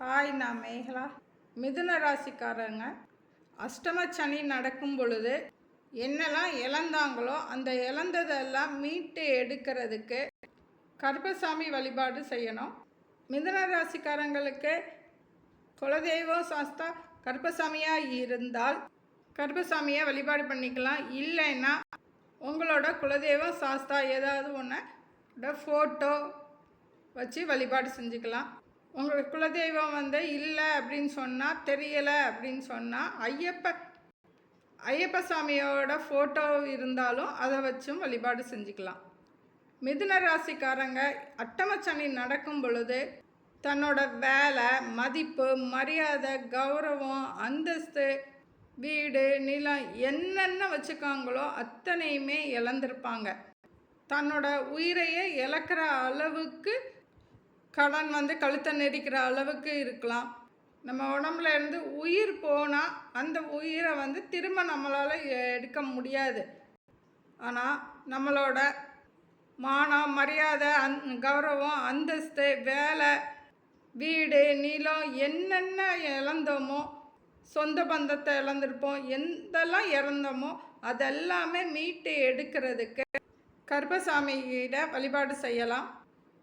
Hi நான் மேகலா. மிதுன ராசிக்காரங்க அஷ்டம சனி நடக்கும் பொழுது என்னெல்லாம் இழந்தாங்களோ அந்த இழந்ததெல்லாம் மீட்டு எடுக்கிறதுக்கு கருப்பசாமி வழிபாடு செய்யணும். மிதுன ராசிக்காரங்களுக்கு குலதெய்வம் சாஸ்தா கருப்பசாமியாக இருந்தால் கருப்பசாமியை வழிபாடு பண்ணிக்கலாம். இல்லைன்னா உங்களோட குலதெய்வம் சாஸ்தா ஏதாவது ஒன்று ஃபோட்டோ வச்சு வழிபாடு செஞ்சுக்கலாம். உங்களுக்கு குலதெய்வம் வந்து இல்லை அப்படின்னு சொன்னால் தெரியலை அப்படின்னு சொன்னால் ஐயப்ப ஐயப்ப சாமியோட ஃபோட்டோ இருந்தாலும் அதை வச்சும் வழிபாடு செஞ்சுக்கலாம். மிதுன ராசிக்காரங்க அட்டமச்சனி நடக்கும் பொழுது தன்னோட வேலை மதிப்பு மரியாதை கௌரவம் அந்தஸ்து வீடு நிலம் என்னென்ன வச்சுக்காங்களோ அத்தனையுமே இழந்திருப்பாங்க. தன்னோட உயிரையே இழக்கிற அளவுக்கு கடன் வந்து கழுத்தை நெரிக்கிற அளவுக்கு இருக்கலாம். நம்ம உடம்புல இருந்து உயிர் போனால் அந்த உயிரை வந்து திரும்ப நம்மளால் எடுக்க முடியாது. ஆனால் நம்மளோட மானம் மரியாதை அந் கௌரவம் அந்தஸ்து வேலை வீடு நிலம் என்னென்ன இழந்தோமோ சொந்த பந்தத்தை இழந்திருப்போம் எந்தெல்லாம் இறந்தோமோ அதெல்லாமே மீட்டு எடுக்கிறதுக்கு கர்ப்பசாமியிட வழிபாடு செய்யலாம்.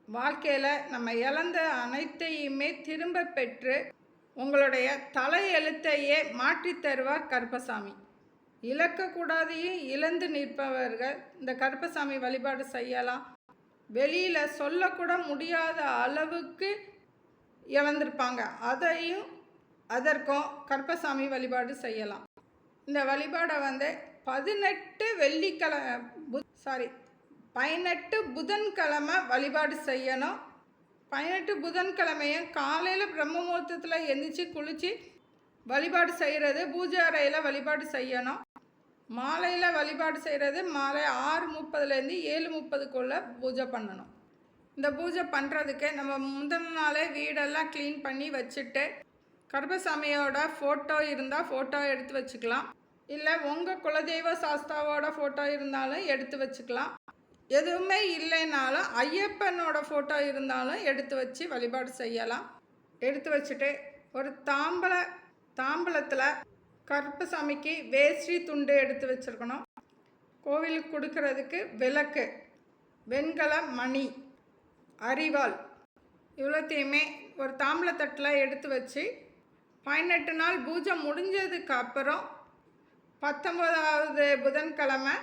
வாழ்க்கையில் நம்ம இழந்த அனைத்தையுமே திரும்ப பெற்று உங்களுடைய தலையெழுத்தையே மாற்றித்தருவார் கருப்பசாமி. இழக்கக்கூடாதையும் இழந்து நிற்பவர்கள் இந்த கருப்பசாமி வழிபாடு செய்யலாம். வெளியில் சொல்லக்கூட முடியாத அளவுக்கு இழந்திருப்பாங்க. அதையும் அதற்கும் கருப்பசாமி வழிபாடு செய்யலாம். இந்த வழிபாடை வந்து பதினெட்டு வெள்ளிக்கிழமை சாரி பதினெட்டு புதன்கிழமை வழிபாடு செய்யணும். பதினெட்டு புதன்கிழமையும் காலையில் பிரம்ம முகூர்த்தத்தில் எந்திரிச்சு குளித்து வழிபாடு செய்கிறது பூஜை அறையில் வழிபாடு செய்யணும். மாலையில் வழிபாடு செய்கிறது மாலை ஆறு முப்பதுலேருந்து ஏழு முப்பதுக்குள்ளே பூஜை பண்ணணும். இந்த பூஜை பண்ணுறதுக்கு நம்ம முந்தின நாளே வீடெல்லாம் க்ளீன் பண்ணி வச்சுட்டு கருப்பசாமியோட ஃபோட்டோ இருந்தால் ஃபோட்டோ எடுத்து வச்சுக்கலாம். இல்லை உங்கள் குலதெய்வ சாஸ்தாவோட ஃபோட்டோ இருந்தாலும் எடுத்து வச்சுக்கலாம். எதுவுமே இல்லைனாலும் ஐயப்பனோட ஃபோட்டோ இருந்தாலும் எடுத்து வச்சு வழிபாடு செய்யலாம். எடுத்து வச்சுட்டு ஒரு தாம்பல தாம்பலத்தில் கருப்பசாமிக்கு வேஷ்டி துண்டு எடுத்து வச்சுருக்கணும். கோவிலுக்கு கொடுக்கறதுக்கு விளக்கு வெண்கல மணி அரிவாள். இவ்வளோத்தையுமே ஒரு தாம்பலத்தட்டில் எடுத்து வச்சு பதினெட்டு நாள் பூஜை முடிஞ்சதுக்கு அப்புறம் பத்தொம்போதாவது புதன்கிழமை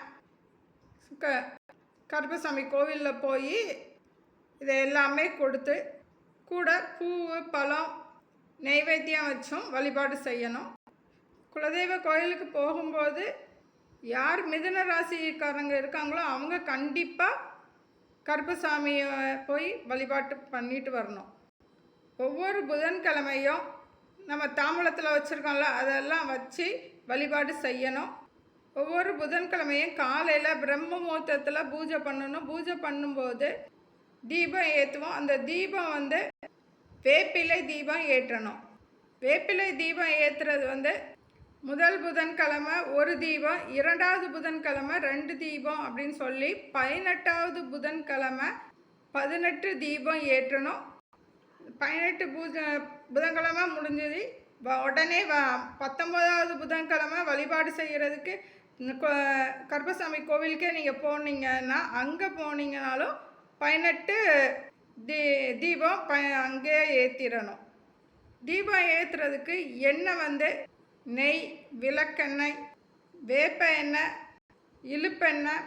க கருப்பசாமி கோவிலில் போய் இதை எல்லாமே கொடுத்து கூட பூ பழம் நெய்வேத்தியம் வச்சும் வழிபாடு செய்யணும். குலதெய்வ கோயிலுக்கு போகும்போது யார் மிதுன ராசிக்காரங்க இருக்காங்களோ அவங்க கண்டிப்பாக கருப்பசாமியை போய் வழிபாட்டு பண்ணிட்டு வரணும். ஒவ்வொரு புதன்கிழமையும் நம்ம தாம்பலத்தில் வச்சுருக்கோம்ல அதெல்லாம் வச்சு வழிபாடு செய்யணும். ஒவ்வொரு புதன்கிழமையும் காலையில் பிரம்ம முகூர்த்தத்தில் பூஜை பண்ணணும். பூஜை பண்ணும்போது தீபம் ஏற்றுவோம் அந்த தீபம் வந்து வேப்பிலை தீபம் ஏற்றணும். வேப்பிலை தீபம் ஏற்றுறது வந்து முதல் புதன்கிழமை ஒரு தீபம் இரண்டாவது புதன்கிழமை ரெண்டு தீபம் அப்படின்னு சொல்லி பதினெட்டாவது புதன்கிழமை பதினெட்டு தீபம் ஏற்றணும். பதினெட்டு பூஜை புதன்கிழமை முடிஞ்சது. உடனே வ பத்தொம்போதாவது புதன்கிழமை வழிபாடு செய்கிறதுக்கு கருப்பசாமி கோவிலுக்கே நீங்கள் போனீங்கன்னா அங்கே போனீங்கனாலும் பதினெட்டு தீ தீபம் ப அங்கேயே ஏற்றிடணும் தீபம் ஏற்றுறதுக்கு எண்ணெய் வந்து நெய் விளக்கெண்ணெய் வேப்ப எண்ணெய் இழுப்பெண்ணெய்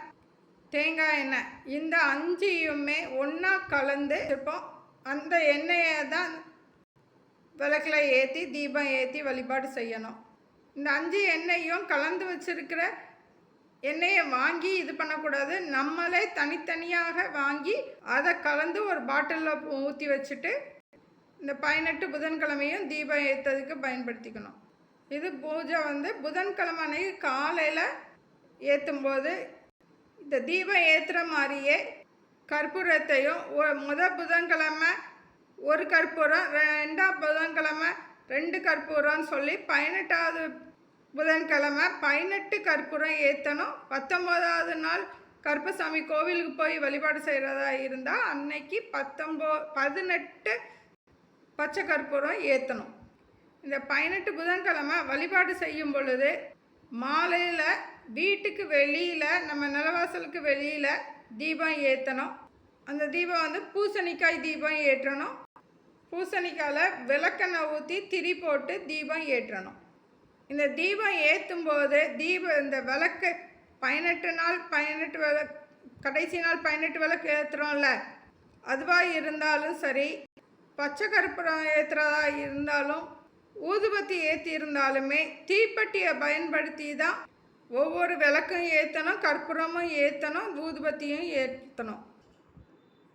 தேங்காய் எண்ணெய் இந்த அஞ்சையுமே ஒன்றா கலந்து இருப்போம் அந்த எண்ணெயை தான் விளக்கில் ஏற்றி தீபம் ஏற்றி வழிபாடு செய்யணும். இந்த அஞ்சு எண்ணெயும் கலந்து வச்சுருக்கிற எண்ணெயை வாங்கி இது பண்ணக்கூடாது. நம்மளே தனித்தனியாக வாங்கி அதை கலந்து ஒரு பாட்டிலில் ஊற்றி வச்சுட்டு இந்த பதினெட்டு புதன்கிழமையும் தீபம் ஏற்றதுக்கு பயன்படுத்திக்கணும். இது பூஜை வந்து புதன்கிழமை அன்னைக்கு காலையில் ஏற்றும்போது இந்த தீபம் ஏற்றுற மாதிரியே கற்பூரத்தையும் முத புதன்கிழமை ஒரு கற்பூரம் ரெண்டாம் புதன்கிழமை ரெண்டு கற்பூரம்னு சொல்லி பதினெட்டாவது புதன்கிழமை பதினெட்டு கற்பூரம் ஏற்றணும் பத்தொம்போதாவது நாள் கருப்பசாமி கோவிலுக்கு போய் வழிபாடு செய்கிறதா இருந்தால் அன்னைக்கு பத்தொம்போ பதினெட்டு பச்சை கற்பூரம் ஏற்றணும் இந்த பதினெட்டு புதன்கிழமை வழிபாடு செய்யும் பொழுது மாலையில் வீட்டுக்கு வெளியில் நம்ம நிலவாசலுக்கு வெளியில் தீபம் ஏற்றணும் அந்த தீபம் வந்து பூசணிக்காய் தீபம் ஏற்றணும். பூசணிக்காயில் விளக்கெண்ணெய் ஊற்றி திரி போட்டு தீபம் ஏற்றணும். இந்த தீபம் ஏற்றும் போது தீபம் இந்த விளக்கு பதினெட்டு நாள் பதினெட்டு விளக்கு கடைசி நாள் பதினெட்டு விளக்கு ஏற்றுறோம்ல அதுவாக இருந்தாலும் சரி பச்சை கற்பூரம் ஏற்றுறதா இருந்தாலும் ஊதுபத்தி ஏற்றி இருந்தாலுமே தீப்பெட்டியை பயன்படுத்தி தான் ஒவ்வொரு விளக்கும் ஏற்றணும் கற்பூரமும் ஏற்றணும் ஊதுபத்தியும் ஏற்றணும்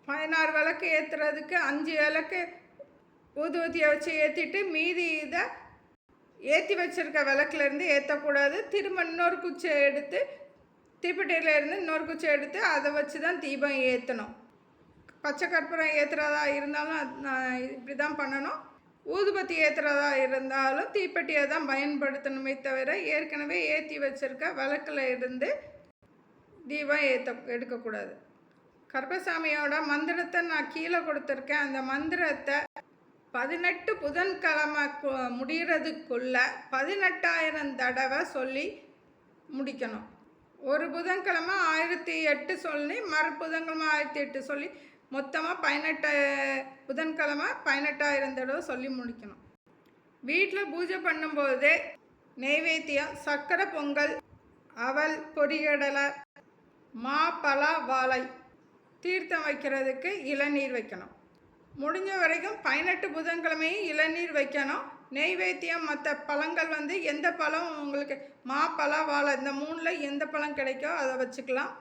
பதினாறு விளக்கு ஏற்றுறதுக்கு அஞ்சு விளக்கு ஊதுபத்தியை வச்சு ஏற்றிட்டு மீதி இதை ஏற்றி வச்சுருக்க விளக்குலேருந்து ஏற்றக்கூடாது திரும்ப இன்னொரு குச்சியை எடுத்து தீப்பெட்டியிலேருந்து இன்னொரு குச்சியை எடுத்து அதை வச்சு தான் தீபம் ஏற்றணும் பச்சை கற்பூரம் ஏற்றுறதா இருந்தாலும் அது நான் இப்படி தான் பண்ணணும். ஊதுபத்தி ஏற்றுறதா இருந்தாலும் தீப்பெட்டியை தான் பயன்படுத்தணுமே தவிர ஏற்கனவே ஏற்றி வச்சிருக்க விளக்குல இருந்து தீபம் ஏற்ற எடுக்கக்கூடாது. கருப்பசாமியோட மந்திரத்தை நான் கீழே கொடுத்துருக்கேன். அந்த மந்திரத்தை பதினெட்டு புதன்கிழமை முடிகிறதுக்குள்ள பதினெட்டாயிரம் தடவை சொல்லி முடிக்கணும். ஒரு புதன்கிழமை ஆயிரத்தி எட்டு சொல்லி மறு புதன்கிழமை ஆயிரத்தி எட்டு சொல்லி மொத்தமாக பதினெட்டு புதன்கிழமை பதினெட்டாயிரம் தடவை சொல்லி முடிக்கணும். வீட்டில் பூஜை பண்ணும்போது நெய்வேத்தியம் சக்கரை பொங்கல் அவல் பொரிகடலை மா பலா வாழை தீர்த்தம் வைக்கிறதுக்கு இளநீர் வைக்கணும். முடிஞ்ச வரைக்கும் பதினெட்டு புதன்கிழமையும் இளநீர் வைக்கணும். நெய்வேத்தியம் மற்ற பழங்கள் வந்து எந்த பழம் உங்களுக்கு மா பழம் வாழை இந்த மூணில் எந்த பழம் கிடைக்கோ அதை வச்சுக்கலாம்.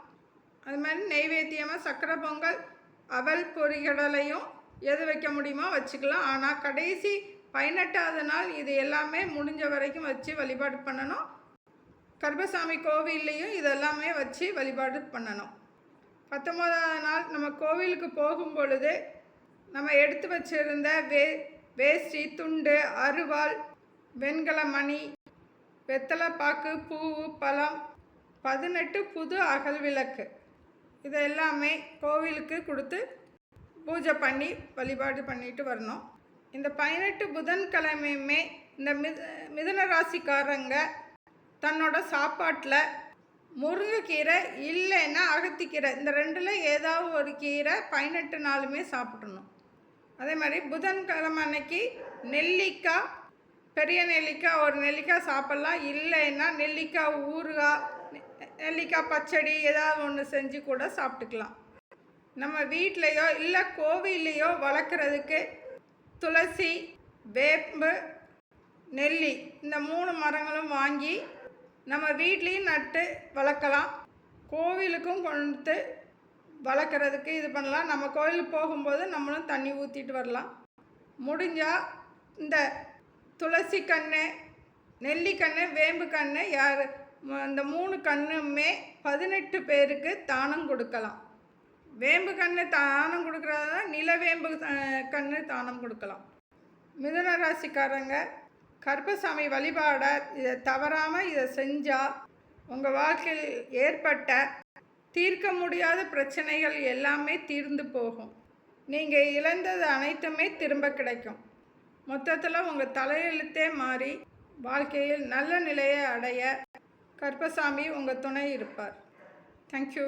அது மாதிரி நெய்வேத்தியமாக சக்கரை பொங்கல் அவல் பொரிகடலையும் எது வைக்க முடியுமோ வச்சுக்கலாம். ஆனால் கடைசி பதினெட்டாவது நாள் இது எல்லாமே முடிஞ்ச வரைக்கும் வச்சு வழிபாடு பண்ணணும். கர்பசாமி கோவில்லையும் இதெல்லாமே வச்சு வழிபாடு பண்ணணும். பத்தொம்போதாவது நாள் நம்ம கோவிலுக்கு போகும் பொழுது நம்ம எடுத்து வச்சிருந்த வே வேஷ்டி துண்டு அருவாள் வெண்கல மணி வெத்தலைப்பாக்கு பூ பூவு பழம் பதினெட்டு புது அகல் விளக்கு. இது எல்லாமே கோவிலுக்கு கொடுத்து பூஜை பண்ணி வழிபாடு பண்ணிட்டு வரணும். இந்த பதினெட்டு புதன்கிழமையுமே இந்த மித மிதுன ராசிக்காரங்க தன்னோட சாப்பாட்டில் முருங்கைக்கீரை இல்லைன்னா அகத்திக்கீரை. இந்த ரெண்டில் ஏதாவது ஒரு கீரை பதினெட்டு நாளுமே சாப்பிடணும். அதே மாதிரி புதன்கிழமை அன்னைக்கு நெல்லிக்காய் பெரிய நெல்லிக்காய் ஒரு நெல்லிக்காய் சாப்பிட்லாம். இல்லைன்னா நெல்லிக்காய் ஊறுகாய் நெல்லிக்காய் பச்சடி ஏதாவது ஒன்று செஞ்சு கூட சாப்பிட்டுக்கலாம். நம்ம வீட்லேயோ இல்லை கோவில்லையோ வளர்க்குறதுக்கு துளசி வேம்பு நெல்லி இந்த மூணு மரங்களும் வாங்கி நம்ம வீட்லேயும் நட்டு வளர்க்கலாம். கோவிலுக்கும் கொண்டு வளர்க்குறதுக்கு இது பண்ணலாம். நம்ம கோயிலுக்கு போகும்போது நம்மளும் தண்ணி ஊற்றிட்டு வரலாம். முடிஞ்சால் இந்த துளசி கன்று நெல்லிக்கன்று வேம்பு கன்று யார் இந்த மூணு கன்றுமே பதினெட்டு பேருக்கு தானம் கொடுக்கலாம். வேம்பு கன்று தானம் கொடுக்குறதா நிலவேம்பு கன்று தானம் கொடுக்கலாம். மிதுன ராசிக்காரங்க கருப்பசாமி வழிபாட இதை தவறாமல் இதை செஞ்சால் உங்கள் வாழ்க்கையில் ஏற்பட்ட தீர்க்க முடியாத பிரச்சனைகள் எல்லாமே தீர்ந்து போகும். நீங்கள் இழந்தது அனைத்துமே திரும்ப கிடைக்கும். மொத்தத்தில் உங்கள் தலையெழுத்தே மாறி வாழ்க்கையில் நல்ல நிலையை அடைய கற்பசாமி உங்கள் துணை இருப்பார். தேங்க்யூ